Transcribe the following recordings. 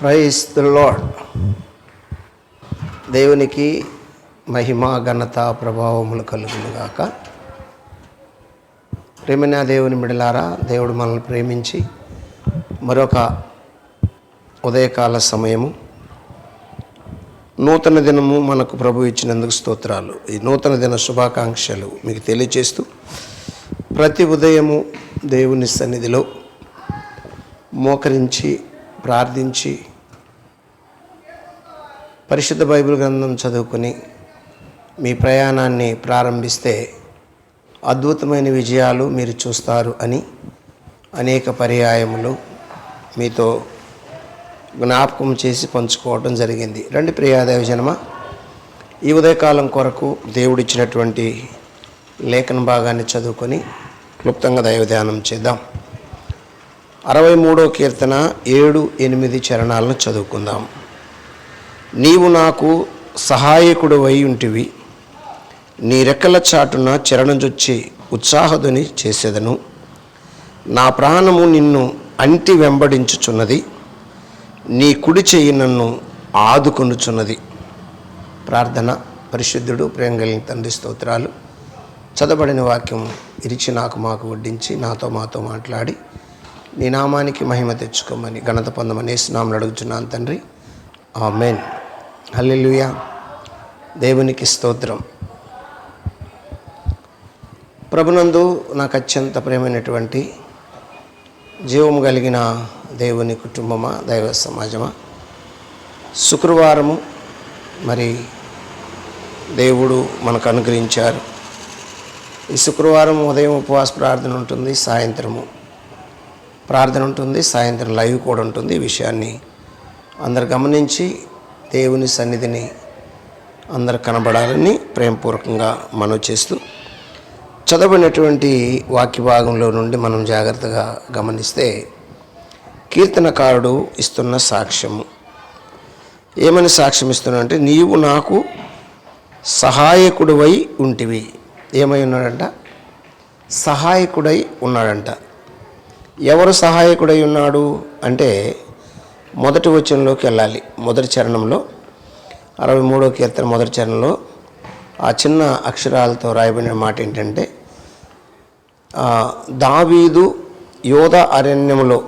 Praise the lord దేవునికి మహిమ ఘనత ప్రభావములు కలుగునుగాక ప్రేమిన దేవుని మిడలారా దేవుడు మనల్ని ప్రేమించి మరొక ఉదయకాల సమయము. నూతన దినము మనకు ప్రభు ఇచ్చినందుకు స్తోత్రాలు. ఈ నూతన దిన శుభాకాంక్షలు మీకు తెలియచేస్తూ ప్రతి ఉదయము దేవుని సన్నిధిలో మోకరించి ప్రార్థించి పరిశుద్ధ బైబిల్ గ్రంథం చదువుకొని మీ ప్రయాణాన్ని ప్రారంభిస్తే అద్భుతమైన విజయాలు మీరు చూస్తారు అని అనేక పర్యాయములు మీతో జ్ఞాపకం చేసి పంచుకోవడం జరిగింది. రండి ప్రియాదేవ జనమ ఈ ఉదయకాలం కొరకు దేవుడిచ్చినటువంటి లేఖన భాగాన్ని చదువుకొని క్లుప్తంగా దైవ ధ్యానం చేద్దాం. అరవై మూడో కీర్తన ఏడు ఎనిమిది చరణాలను చదువుకుందాం. నీవు నాకు సహాయకుడు అయి ఉంటివి నీ రెక్కల చాటున చరణజొచ్చి ఉత్సాహదుని చేసేదను. నా ప్రాణము నిన్ను అంటి వెంబడించుచున్నది. నీ కుడి చెయ్యి నన్ను ఆదుకొనుచున్నది. ప్రార్థన. పరిశుద్ధుడు ప్రేమ కలిగిన తండ్రి స్తోత్రాలు. చదవబడిన వాక్యం ఇరిచి నాకు మాకు వడ్డించి నాతో మాతో మాట్లాడి నీ నామానికి మహిమ తెచ్చుకోమని ఘనత పొందమని స్నామని అడుగుతున్నాను తండ్రి. ఆ మెయిన్ హల్లెలుయా. దేవునికి స్తోత్రం. ప్రభునందు నాకు అత్యంత ప్రేమైనటువంటి జీవము కలిగిన దేవుని కుటుంబమా దైవ సమాజమా? శుక్రవారము మరి దేవుడు మనకు అనుగ్రహించారు. ఈ శుక్రవారం ఉదయం ఉపవాస ప్రార్థన ఉంటుంది సాయంత్రము. ప్రార్థన ఉంటుంది సాయంత్రం లైవ్ కూడా ఉంటుంది ఈ విషయాన్ని. అందరు గమనించి దేవుని సన్నిధిని అందరు కనబడాలని ప్రేమపూర్వకంగా మనవి చేస్తూ చదవబడినటువంటి వాక్య భాగంలో నుండి మనం జాగ్రత్తగా గమనిస్తే కీర్తనకారుడు ఇస్తున్న సాక్ష్యము. ఏమని సాక్ష్యం ఇస్తున్నాడంటే నీవు నాకు సహాయకుడివై ఉంటివి. ఏమై ఉన్నాడంట? సహాయకుడై ఉన్నాడంట. ఎవరు సహాయకుడై ఉన్నాడు అంటే మొదటి వచనంలోకి వెళ్ళాలి. మొదటి చరణంలో అరవై మూడో కీర్తన మొదటి చరణంలో ఆ చిన్న అక్షరాలతో రాయబడిన మాట ఏంటంటే దావీదు యోధ అరణ్యములో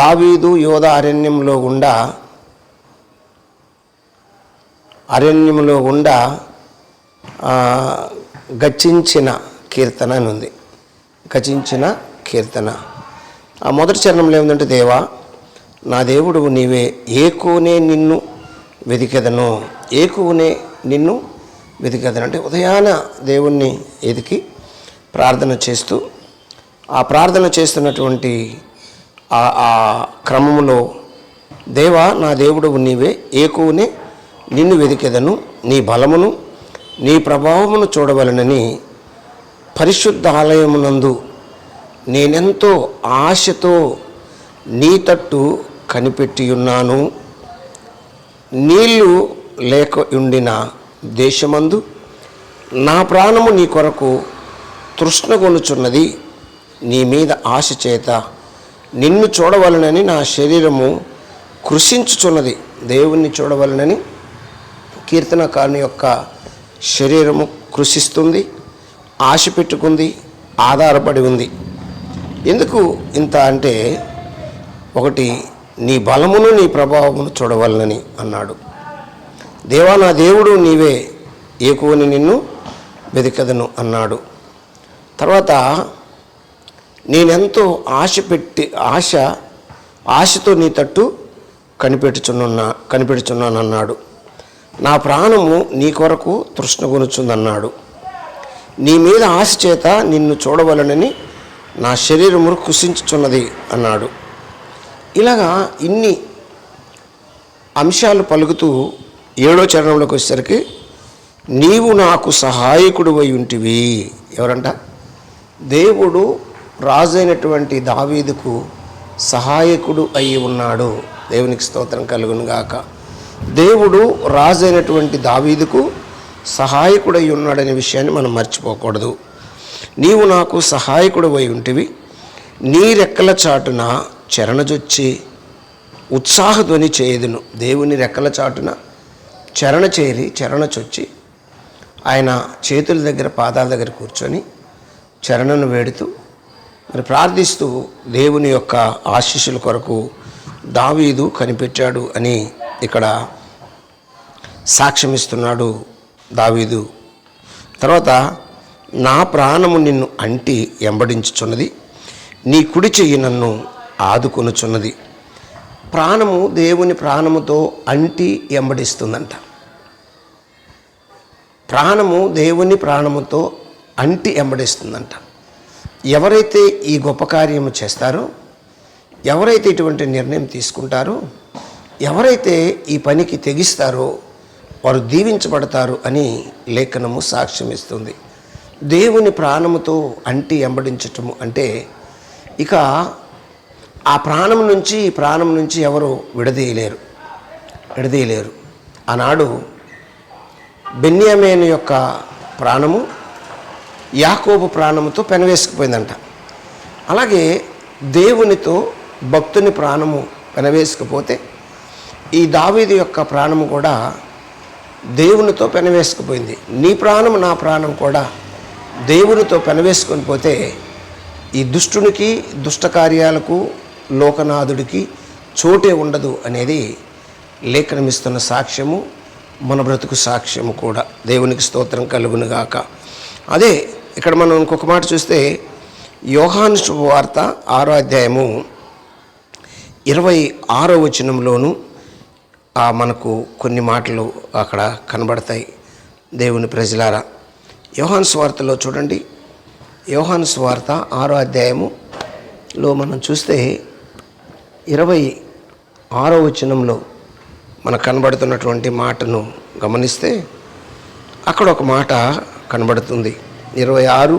దావీదు యోధ అరణ్యంలో గుండా అరణ్యంలో గుండా గచ్చించిన కీర్తన అని ఉంది. గచించిన కీర్తన. ఆ మొదటి చరణంలో ఏముందంటే దేవా నా దేవుడు నీవే ఏకునే నిన్ను వెతికెదను. ఏకునే నిన్ను వెతికెదను. అంటే ఉదయాన దేవుణ్ణి ఎదికి ప్రార్థన చేస్తూ ఆ ప్రార్థన చేస్తున్నటువంటి ఆ ఆ క్రమంలో దేవా నా దేవుడు నీవే ఏకునే నిన్ను వెతికెదను. నీ బలమును నీ ప్రభావమును చూడవలనని పరిశుద్ధ ఆలయమునందు నేనెంతో ఆశతో నీ తట్టు కనిపెట్టి ఉన్నాను నీళ్ళు లేక ఉండిన దేశమందు నా ప్రాణము నీ కొరకు తృష్ణగొనుచున్నది నీ మీద ఆశ చేత నిన్ను చూడవలనని నా శరీరము కృషించుచున్నది. దేవుణ్ణి చూడవలనని కీర్తనకారుని యొక్క శరీరము కృషిస్తుంది ఆశ పెట్టుకుంది ఆధారపడి ఉంది. ఎందుకు ఇంత అంటే ఒకటి నీ బలమును నీ ప్రభావమును చూడవలనని అన్నాడు. దేవా నా దేవుడు నీవే ఏకువని నిన్ను వెతికదను అన్నాడు. తర్వాత నేనెంతో ఆశ పెట్టి ఆశ ఆశతో నీ తట్టు కనిపెట్టుచున్నా కనిపెడుచున్నానన్నాడు. నా ప్రాణము నీ కొరకు తృష్ణగొనుచుందన్నాడు. నీ మీద ఆశ చేత నిన్ను చూడవలనని నా శరీరము కుసించుచున్నది అన్నాడు. ఇలాగా ఇన్ని అంశాలు పలుకుతూ ఏడో చరణంలోకి వచ్చేసరికి నీవు నాకు సహాయకుడు అయి ఉంటివి ఎవరంట? దేవుడు రాజైనటువంటి దావీదుకు సహాయకుడు అయి ఉన్నాడు. దేవునికి స్తోత్రం కలుగునుగాక దేవుడు రాజైనటువంటి దావీదుకు సహాయకుడై ఉన్నాడనే విషయాన్ని మనం మర్చిపోకూడదు. నీవు నాకు సహాయకుడు అయి ఉంటివి. నీ రెక్కల చాటున చరణజొచ్చి ఉత్సాహధ్వని చేయదును. దేవుని రెక్కల చాటున చరణ చేరి చరణ చొచ్చి ఆయన చేతుల దగ్గర పాదాల దగ్గర కూర్చొని చరణను వేడుతూ మరి ప్రార్థిస్తూ దేవుని యొక్క ఆశీస్సుల కొరకు దావీదు కనిపెట్టాడు అని ఇక్కడ సాక్ష్యమిస్తున్నాడు దావీదు. తర్వాత నా ప్రాణము నిన్ను అంటి ఎంబడించుచున్నది. నీ కుడి చెయ్యి నన్ను ఆదుకొనుచున్నది. ప్రాణము దేవుని ప్రాణముతో అంటి ఎంబడిస్తుందంట. ప్రాణము దేవుని ప్రాణముతో అంటి ఎంబడిస్తుందంట. ఎవరైతే ఈ గొప్ప కార్యము చేస్తారో ఎవరైతే ఇటువంటి నిర్ణయం తీసుకుంటారో ఎవరైతే ఈ పనికి తెగిస్తారో వారు దీవించబడతారు అని లేఖనము సాక్ష్యం ఇస్తుంది దేవుని ప్రాణముతో అంటి ఎంబడించటము అంటే ఇక ఆ ప్రాణం నుంచి ఈ ప్రాణం నుంచి ఎవరు విడదీయలేరు విడదీయలేరు. ఆనాడు బెన్యామేను యొక్క ప్రాణము యాకోబు ప్రాణముతో పెనవేసుకుపోయిందంట. అలాగే దేవునితో భక్తుని ప్రాణము పెనవేసుకుపోతే ఈ దావీది యొక్క ప్రాణము కూడా దేవునితో పెనవేసుకుపోయింది. నీ ప్రాణం నా ప్రాణం కూడా దేవునితో పెనవేసుకొని పోతే ఈ దుష్టునికి దుష్టకార్యాలకు లోకనాథుడికి చోటే ఉండదు అనేది లేఖనమిస్తున్న సాక్ష్యము మన బ్రతుకు సాక్ష్యము కూడా. దేవునికి స్తోత్రం కలుగునుగాక. అదే ఇక్కడ మనం ఇంకొక మాట చూస్తే యోహాను శుభవార్త ఆరో అధ్యాయము ఇరవై ఆరో వచనంలోనూ మనకు కొన్ని మాటలు అక్కడ కనబడతాయి. దేవుని ప్రజలారా యోహాన్ స్వార్తలో చూడండి. యోహాన్ స్వార్త ఆరో అధ్యాయములో మనం చూస్తే ఇరవై ఆరో వచనంలో మనకు కనబడుతున్నటువంటి మాటను గమనిస్తే అక్కడ ఒక మాట కనబడుతుంది. ఇరవై ఆరు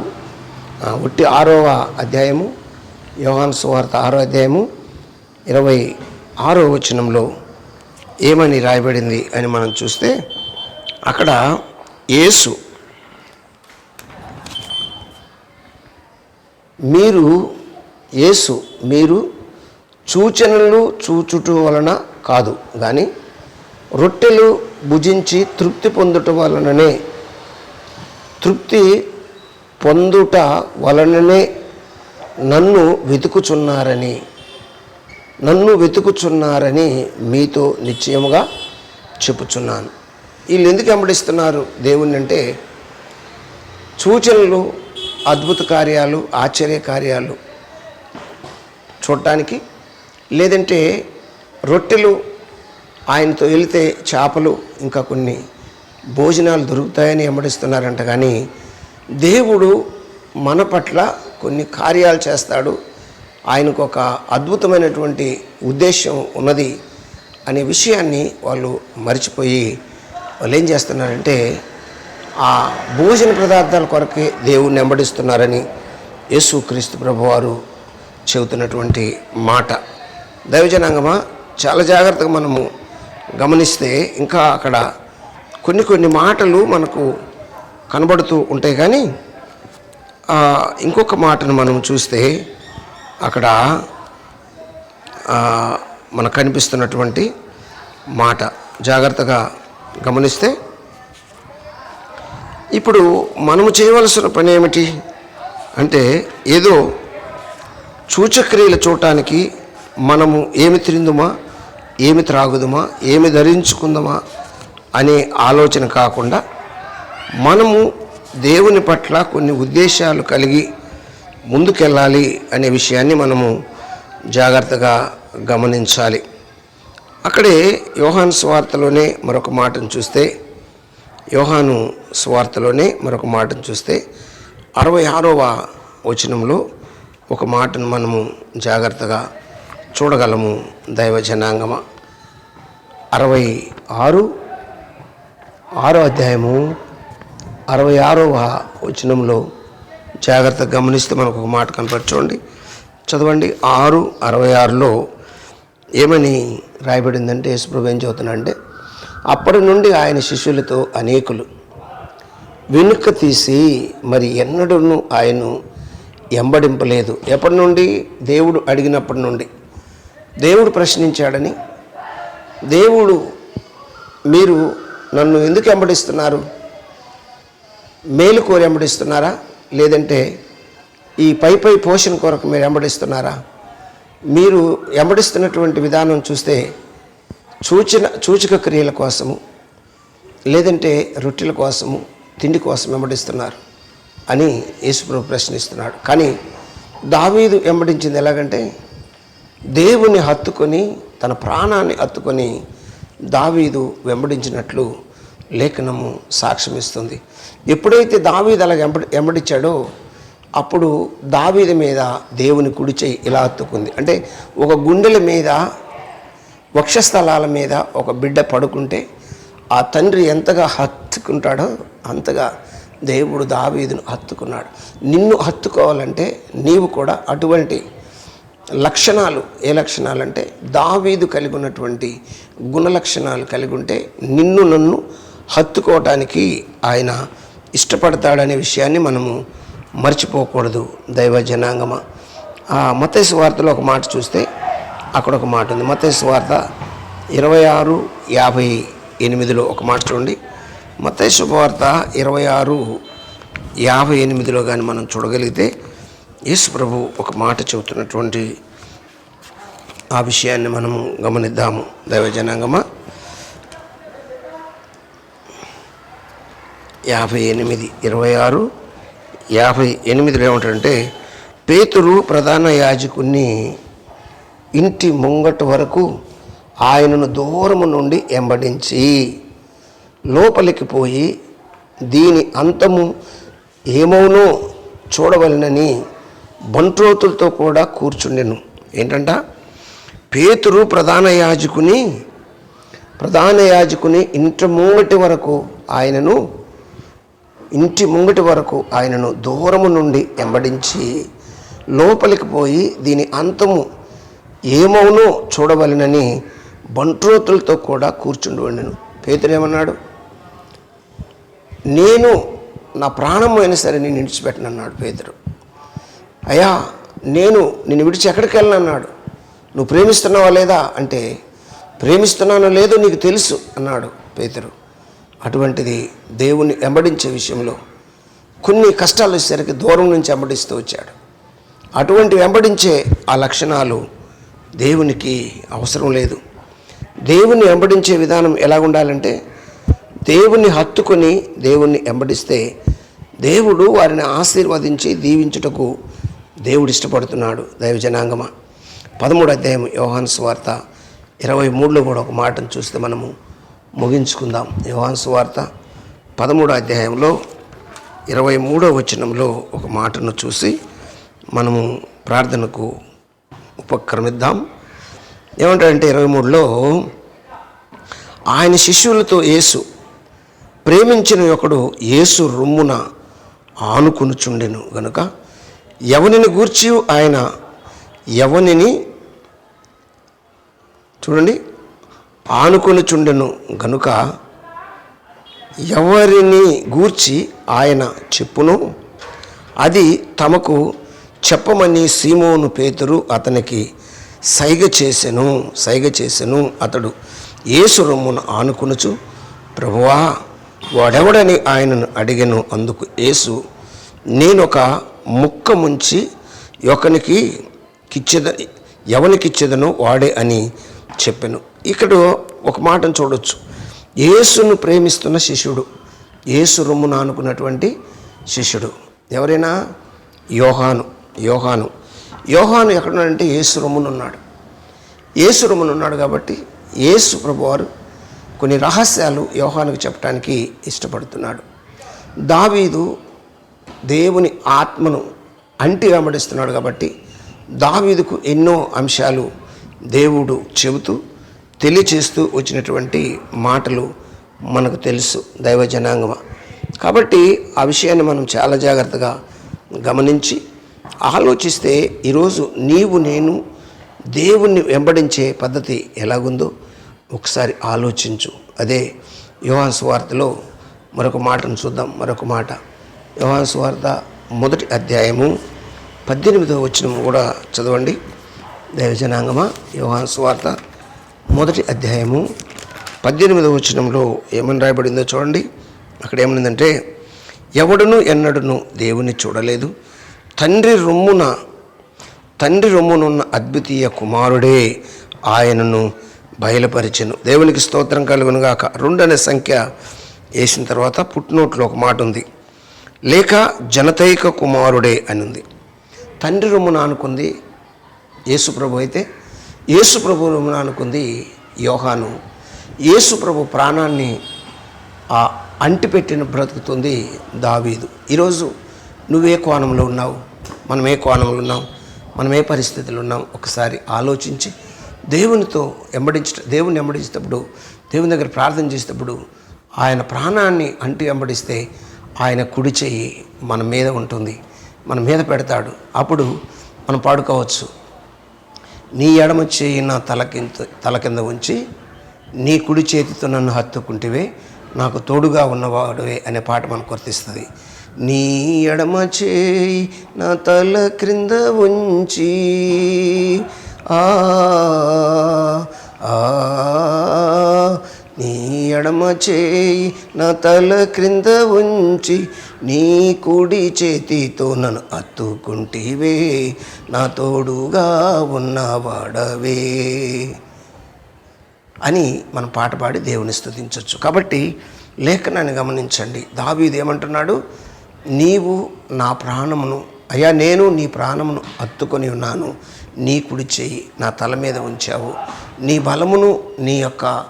ఒట్టి ఆరవ అధ్యాయము యోహాన్ సువార్త ఆరో అధ్యాయము ఇరవై ఆరో వచనంలో ఏమని రాయబడింది అని మనం చూస్తే అక్కడ యేసు మీరు యేసు మీరు సూచనలు చూచుట వలన కాదు కానీ రొట్టెలు భుజించి తృప్తి పొందుట వలననే. తృప్తి పొందుట వలననే నన్ను వెతుకుచున్నారని నన్ను వెతుకుచున్నారని మీతో నిశ్చయముగా చెప్పుచున్నాను. వీళ్ళు ఎందుకు వెంబడిస్తున్నారు దేవుణ్ణి అంటే సూచనలు అద్భుత కార్యాలు ఆశ్చర్య కార్యాలు చూడటానికి లేదంటే రొట్టెలు ఆయనతో వెళితే చేపలు ఇంకా కొన్ని భోజనాలు దొరుకుతాయని వెంబడిస్తున్నారంట కానీ దేవుడు మన పట్ల కొన్ని కార్యాలు చేస్తాడు. ఆయనకు ఒక అద్భుతమైనటువంటి ఉద్దేశం ఉన్నది అనే విషయాన్ని వాళ్ళు మర్చిపోయి వాళ్ళు ఏం చేస్తున్నారంటే ఆ భోజన పదార్థాల కొరకే దేవుణ్ణి వెంబడిస్తున్నారని యేసుక్రీస్తు ప్రభువారు చెబుతున్నటువంటి మాట. దైవజనాంగమా చాలా జాగ్రత్తగా మనము గమనిస్తే ఇంకా అక్కడ కొన్ని కొన్ని మాటలు మనకు కనబడుతూ ఉంటాయి కానీ ఇంకొక మాటను మనం చూస్తే అక్కడ మనకు కనిపిస్తున్నటువంటి మాట. జాగ్రత్తగా గమనిస్తే ఇప్పుడు మనము చేయవలసిన పని ఏమిటి? అంటే ఏదో సూచక్రియలు చూడటానికి మనము ఏమి తిందుమా? ఏమి త్రాగుదుమా? ఏమి ధరించుకుందామా? అనే ఆలోచన కాకుండా మనము దేవుని పట్ల కొన్ని ఉద్దేశాలు కలిగి ముందుకెళ్ళాలి అనే విషయాన్ని మనము జాగ్రత్తగా గమనించాలి. అక్కడే యోహాన్ స్వార్తలోనే మరొక మాటను చూస్తే యోహాను స్వార్థలోనే మరొక మాటను చూస్తే అరవై ఆరవ వచనంలో ఒక మాటను మనము జాగ్రత్తగా చూడగలము దైవ జనాంగమ. అరవై ఆరు ఆరో అధ్యాయము అరవై ఆరవ వచనంలో జాగ్రత్తగా గమనిస్తే మనకు ఒక మాట కనపరచండి చదవండి. ఆరు అరవై ఆరులో ఏమని రాయబడిందంటే యేసుప్రభు ఏం చదువుతున్నాడంటే అప్పటి నుండి ఆయన శిష్యులతో అనేకులు. వెనుక తీసి మరి ఎన్నడూ ఆయన ఎంబడింపలేదు. ఎప్పటి నుండి? దేవుడు అడిగినప్పటి నుండి. దేవుడు ప్రశ్నించాడని దేవుడు మీరు నన్ను ఎందుకు ఎంబడిస్తున్నారు? మేలు కోరి ఎంబడిస్తున్నారా? లేదంటే ఈ పై పై పోషణ కొరకు మీరు వెంబడిస్తున్నారా మీరు ఎంబడిస్తున్నటువంటి విధానం చూస్తే సూచన సూచక క్రియల కోసము లేదంటే రొట్టెల కోసము తిండి కోసం వెంబడిస్తున్నారు అని యేసుప్రభు ప్రశ్నిస్తున్నాడు. కానీ దావీదు వెంబడించింది ఎలాగంటే దేవుని హత్తుకొని తన ప్రాణాన్ని హత్తుకొని దావీదు వెంబడించినట్లు లేఖనము సాక్ష్యమిస్తుంది. ఎప్పుడైతే దావీదు అలా వెంబడి వెంబడించాడో అప్పుడు దావీది మీద దేవుని కుడి ఇలా హత్తుకుంది. అంటే ఒక గుండెల మీద వక్షస్థలాల మీద ఒక బిడ్డ పడుకుంటే ఆ తండ్రి ఎంతగా హత్తుకుంటాడో అంతగా దేవుడు దావీదును హత్తుకున్నాడు. నిన్ను హత్తుకోవాలంటే నీవు కూడా అటువంటి లక్షణాలు ఏ లక్షణాలు అంటే దావీదు కలిగి ఉన్నటువంటి గుణ లక్షణాలు కలిగి ఉంటే నిన్ను నన్ను హత్తుకోవటానికి ఆయన ఇష్టపడతాడనే విషయాన్ని మనము మర్చిపోకూడదు దైవ జనాంగమ. ఆ మతేసు వార్తలో ఒక మాట చూస్తే అక్కడ ఒక మాట ఉంది. మత వార్త ఇరవై ఆరు యాభై ఎనిమిదిలో ఒక మాట చూడండి. మత వార్త ఇరవై ఆరు యాభై ఎనిమిదిలో కానీ మనం చూడగలిగితే యేసు ప్రభు ఒక మాట చెబుతున్నటువంటి ఆ విషయాన్ని మనము గమనిద్దాము. దైవజనాంగమ? యాభై ఎనిమిది ఇరవై ఆరు యాభై ఎనిమిదిలో ఏమిటంటే పేతురు ప్రధాన యాజకుని ఇంటి ముంగట వరకు ఆయనను దూరము నుండి ఎంబడించి లోపలికి పోయి దీని అంతము ఏమవునో చూడవలనని బంట్రోతులతో కూడా కూర్చుండెను. ఏంటంట? పేతురు ప్రధాన యాజకుని ప్రధాన యాజకుని ఇంటి ముంగటి వరకు ఆయనను ఇంటి ముంగటి వరకు ఆయనను దూరము నుండి ఎంబడించి లోపలికి పోయి దీని అంతము ఏమవునో చూడవలనని బంట్రోతులతో కూడా కూర్చుండి ఉండెను పేతురు నేను నా ప్రాణం అయినా సరే నేను విడిచిపెట్టను అన్నాడు పేదరు అయ్యా నేను నిన్ను విడిచి ఎక్కడికి వెళ్ళనన్నాడు నువ్వు ప్రేమిస్తున్నావా లేదా? అంటే ప్రేమిస్తున్నానో లేదో నీకు తెలుసు అన్నాడు పేదరు అటువంటిది దేవుని వెంబడించే విషయంలో కొన్ని కష్టాలు వచ్చేసరికి దూరం నుంచి వెంబడిస్తూ వచ్చాడు. అటువంటి వెంబడించే ఆ లక్షణాలు దేవునికి అవసరం లేదు. దేవుని వెంబడించే విధానం ఎలా ఉండాలంటే దేవుణ్ణి హత్తుకొని దేవుణ్ణి వెంబడిస్తే దేవుడు వారిని ఆశీర్వదించి దీవించుటకు దేవుడు ఇష్టపడుతున్నాడు. దైవ జనాంగమ పదమూడు అధ్యాయం యోహాన్ స్వార్త ఇరవై మూడులో కూడా ఒక మాటను చూస్తే మనము ముగించుకుందాం. యోహాన్ స్వార్త పదమూడో అధ్యాయంలో ఇరవై మూడో వచనంలో ఒక మాటను చూసి మనము ప్రార్థనకు ఉపక్రమిద్దాం. ఏమంటాడంటే ఇరవై మూడులో ఆయన శిష్యులతో యేసు ప్రేమించిన ఒకడు యేసు రొమ్మున ఆనుకునుచుండెను గనుక ఎవనిని గూర్చి ఆయన ఎవనిని చూడండి ఆనుకొనుచుండెను గనుక ఎవరిని గూర్చి ఆయన చెప్పును అది తమకు చెప్పమని సీమోను పేతురు అతనికి సైగ చేసెను సైగ చేసెను. అతడు యేసు రొమ్మును ఆనుకునుచు ప్రభువా వాడెవడని ఆయనను అడిగను? అందుకు యేసు నేనొక ముక్క ముంచి ఒకనికి కిచ్చెద ఎవనికిచ్చేదనో వాడే అని చెప్పాను. ఇక్కడ ఒక మాటను చూడొచ్చు. యేసును ప్రేమిస్తున్న శిష్యుడు యేసు రొమ్మును ఆనుకున్నటువంటి శిష్యుడు ఎవరైనా? యోహాను. యోహాను. యోహాను ఎక్కడున్నాడంటే యేసు రొమ్మును యేసు ఉన్నాడు కాబట్టి యేసు ప్రభువారు కొన్ని రహస్యాలు యోహానుకు చెప్పడానికి ఇష్టపడుతున్నాడు. దావీదు దేవుని ఆత్మను అంటి వెంబడిస్తున్నాడు కాబట్టి దావీదుకు ఎన్నో అంశాలు దేవుడు చెబుతూ తెలియచేస్తూ వచ్చినటువంటి మాటలు మనకు తెలుసు దైవ జనాంగమ కాబట్టి ఆ విషయాన్ని మనం చాలా జాగ్రత్తగా గమనించి ఆలోచిస్తే ఈరోజు నీవు నేను దేవుణ్ణి వెంబడించే పద్ధతి ఎలాగుందో ఒకసారి ఆలోచించు. అదే యోహాన్ స్వార్థలో మరొక మాటను చూద్దాం. మరొక మాట. యోహాన్ స్వార్థ మొదటి అధ్యాయము పద్దెనిమిదవ వచనం కూడా చదవండి. దైవజనాంగమా యోహాన్ స్వార్థ మొదటి అధ్యాయము పద్దెనిమిదవ వచనంలో ఏమని రాయబడిందో చూడండి. అక్కడ ఏమనిందంటే ఎవడును ఎన్నడును దేవుని చూడలేదు. తండ్రి రొమ్మున తండ్రి రొమ్మునున్న అద్వితీయ కుమారుడే ఆయనను బయలుపరిచెను. దేవునికి స్తోత్రం కలుగును గాక రెండు అనే సంఖ్య వేసిన తర్వాత పుట్టినోట్లో ఒక మాట ఉంది. లేక జనతైక కుమారుడే అని ఉంది తండ్రి రొమ్మున అనుకుంది యేసుప్రభు అయితే యేసుప్రభు రొమ్మున అనుకుంది యోహాను. యేసుప్రభు ప్రాణాన్ని ఆ అంటిపెట్టిన బ్రతుకుతుంది దావీదు. ఈరోజు నువ్వే కోణంలో ఉన్నావు? మనం ఏ కోణంలో ఉన్నాం? మనం ఏ పరిస్థితుల్లో ఉన్నాం? ఒకసారి ఆలోచించి దేవునితో వెంబడించ దేవుని వెంబడించేటప్పుడు దేవుని దగ్గర ప్రార్థన చేసేటప్పుడు ఆయన ప్రాణాన్ని అంటి వెంబడిస్తే ఆయన కుడి చెయ్యి మన మీద ఉంటుంది. మన మీద పెడతాడు. అప్పుడు మనం పాడుకోవచ్చు. నీ ఎడమ చేయి నా తల కింద తల కింద ఉంచి నీ కుడి చేతితో నన్ను హత్తుకుంటేవే నాకు తోడుగా ఉన్నవాడువే అనే పాట మనకు వర్తిస్తుంది. నీ ఎడమ చేయి నా తల క్రింద ఉంచి. ఆ ఆ, నీ ఎడమ చేయి నా తల క్రింద ఉంచి. నీ కుడి చేతితో నన్ను అత్తుకుంటేవే. నా తోడుగా ఉన్నవాడవే అని మనం పాట పాడి దేవుని స్థుతించవచ్చు కాబట్టి లేఖనాన్ని గమనించండి. దావీది ఏమంటున్నాడు? నీవు నా ప్రాణమును అయ్యా నేను నీ ప్రాణమును అత్తుకొని ఉన్నాను. నీ కుడి చేయి నా తల మీద ఉంచావు. నీ బలమును నీ యొక్క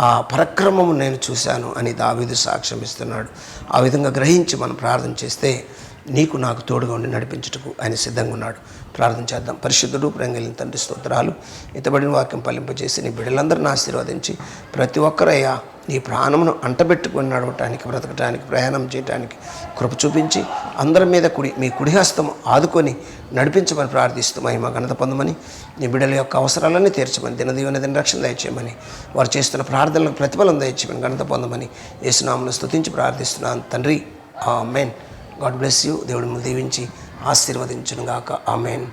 ఆ పరక్రమము నేను చూశాను అని దావీదు సాక్ష్యం ఇస్తున్నాడు. ఆ విధంగా గ్రహించి మనం ప్రార్థన చేస్తే నీకు నాకు తోడుగా ఉండి నడిపించుటకు ఆయన సిద్ధంగా ఉన్నాడు. ప్రార్థన చేద్దాం. పరిశుద్ధుడు ప్రేంగలిన తండ్రి స్తోత్రాలు. ఇతబడిన వాక్యం పలింపజేసి నీ బిడ్డలందరిని ఆశీర్వదించి ప్రతి ఒక్కరయ్యా నీ ప్రాణమును అంటబెట్టుకొని నడవటానికి బ్రతకటానికి ప్రయాణం చేయటానికి కృప చూపించి అందరి మీద కుడి మీ కుడిహస్తం ఆదుకొని నడిపించమని ప్రార్థిస్తూ మహిమ ఘనత పొందమని నీ బిడ్డల యొక్క అవసరాలన్నీ తీర్చమని దినదీవన దిన రక్షణ దయచేయమని వారు చేస్తున్న ప్రార్థనలకు ప్రతిఫలం దయచేయమని ఘనత పొందమని యేసునామను స్తుతించి ప్రార్థిస్తున్నాను. తండ్రి ఆ మెయిన్ గాడ్ బ్లెస్ యూ. దేవుడు దీవించి ఆశీర్వదించునుగాక. ఆ మెయిన్